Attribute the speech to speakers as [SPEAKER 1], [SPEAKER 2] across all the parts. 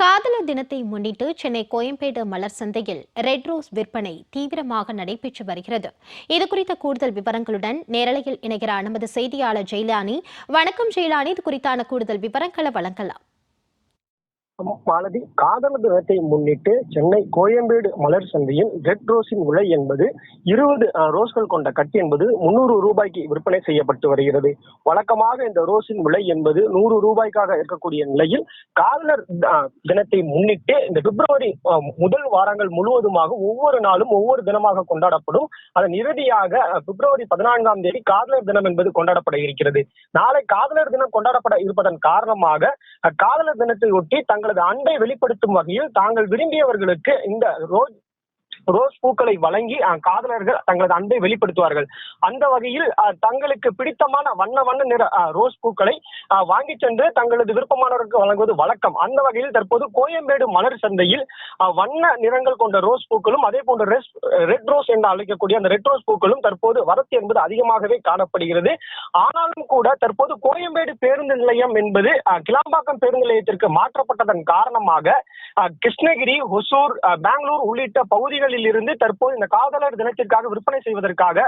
[SPEAKER 1] காதலர் தினத்தை முன்னிட்டு சென்னை கோயம்பேடு மலர் சந்தையில் ரெட் ரோஸ் விற்பனை தீவிரமாக நடைபெற்று வருகிறது. இது குறித்த கூடுதல் விவரங்களுடன் நேரலையில் இணைகிறார் நமது செய்தியாளர் ஜெயலானி. வணக்கம் ஜெயலானி. இது குறித்தான கூடுதல் விவரங்களை வழங்கலாம்.
[SPEAKER 2] மாலதி காதலர் தினத்தை முன்னிட்டு சென்னை கோயம்பேடு மலர் சந்தையில் ரெட் ரோஸின் விலை என்பது இருபது ரோஸ்கள் கொண்ட கட்டு என்பது முன்னூறு ரூபாய்க்கு விற்பனை செய்யப்பட்டு வருகிறது. வழக்கமாக இந்த ரோஸின் விலை என்பது நூறு ரூபாய்க்காக இருக்கக்கூடிய நிலையில் காதலர் தினத்தை முன்னிட்டு இந்த பிப்ரவரி முதல் வாரங்கள் முழுவதுமாக ஒவ்வொரு நாளும் ஒவ்வொரு தினமாக கொண்டாடப்படும். அதன் இறுதியாக பிப்ரவரி பதினான்காம் தேதி காதலர் தினம் என்பது கொண்டாடப்பட இருக்கிறது. நாளை காதலர் தினம் கொண்டாடப்பட இருப்பதன் காரணமாக காதலர் தினத்தை ஒட்டி தங்களது அன்பை வெளிப்படுத்தும் வகையில் தாங்கள் விரும்பியவர்களுக்கு இந்த ரோஜ் ரோஸ் பூக்களை வழங்கி காதலர்கள் தங்களது அன்பை வெளிப்படுத்துவார்கள். அந்த வகையில் தங்களுக்கு பிடித்தமான வண்ண வண்ண நிற ரோஸ் பூக்களை வாங்கி வாங்கிச் சென்று தங்களது விருப்பமானவருக்கு வழங்குவது வழக்கம். அந்த வகையில் தற்போது கோயம்பேடு மலர் சந்தையில் வண்ண நிறங்கள் கொண்ட ரோஸ் பூக்களும் அதே போன்ற ரெட் ரோஸ் என்று அழைக்கக்கூடிய அந்த ரெட் ரோஸ் பூக்களும் தற்போது வரத்து என்பது அதிகமாகவே காணப்படுகிறது. ஆனாலும் கூட தற்போது கோயம்பேடு பேருந்து நிலையம் என்பது கிளாம்பாக்கம் பேருந்து நிலையத்திற்கு மாற்றப்பட்டதன் காரணமாக கிருஷ்ணகிரி ஒசூர் பெங்களூர் உள்ளிட்ட பகுதிகளில் இருந்து தற்போது இந்த காதலர் தினத்திற்காக விற்பனை செய்வதற்காக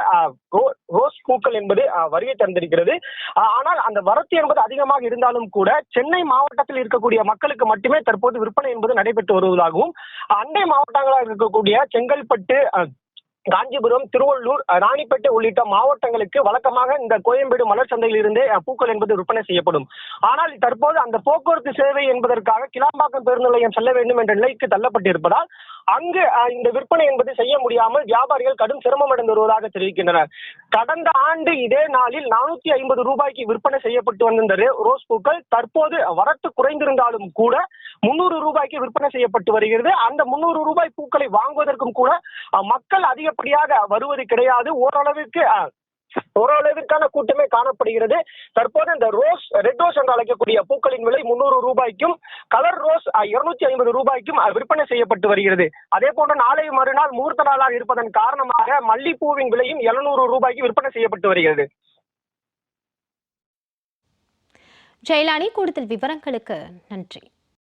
[SPEAKER 2] ரோஸ் பூக்கள் என்பது வருகை தந்திருக்கிறது. ஆனால் அந்த வரத்து என்பது அதிகமாக இருந்தாலும் கூட சென்னை மாவட்டத்தில் இருக்கக்கூடிய மக்களுக்கு மட்டுமே தற்போது விற்பனை என்பது நடைபெற்று வருவதாகவும் அண்டை மாவட்டங்களாக இருக்கக்கூடிய செங்கல்பட்டு காஞ்சிபுரம் திருவள்ளூர் ராணிப்பேட்டை உள்ளிட்ட மாவட்டங்களுக்கு வழக்கமாக இந்த கோயம்பேடு மலர் சந்தையில் இருந்தே பூக்கள் என்பது விற்பனை செய்யப்படும். ஆனால் தற்போது அந்த போக்குவரத்து சேவை என்பதற்காக கிளாம்பாக்கம் பேருந்து நிலையம் செல்ல வேண்டும் என்ற நிலைக்கு தள்ளப்பட்டிருப்பதால் அங்கு இந்த விற்பனை என்பது செய்ய முடியாமல் வியாபாரிகள் கடும் சிரமம் அடைந்து வருவதாக தெரிவிக்கின்றனர். கடந்த ஆண்டு இதே நாளில் நானூத்தி ஐம்பது ரூபாய்க்கு விற்பனை செய்யப்பட்டு வந்த இந்த ரோஸ் பூக்கள் தற்போது வரத்து குறைந்திருந்தாலும் கூட முன்னூறு ரூபாய்க்கு விற்பனை செய்யப்பட்டு வருகிறது. அந்த முன்னூறு ரூபாய் பூக்களை வாங்குவதற்கும் கூட மக்கள் அதிகப்படியாக வருவது கிடையாது. ஓரளவுக்கு ஓரளவிற்கான கூட்டமே காணப்படுகிறது. தற்போது இந்த ரோஸ் ரெட் ரோஸ் என்று அழைக்கக்கூடிய பூக்களின் விலை முன்னூறு ரூபாய்க்கும் கலர் ரோஸ் இருநூத்தி ஐம்பது ரூபாய்க்கும் விற்பனை செய்யப்பட்டு வருகிறது. அதே போன்று நாளை மறுநாள் மூர்த்த நாளாக இருப்பதன் காரணமாக மல்லிப்பூவின் விலையும் எழுநூறு ரூபாய்க்கு விற்பனை செய்யப்பட்டு வருகிறது.
[SPEAKER 1] ஜெயலானி கூடுதல் விவரங்களுக்கு நன்றி.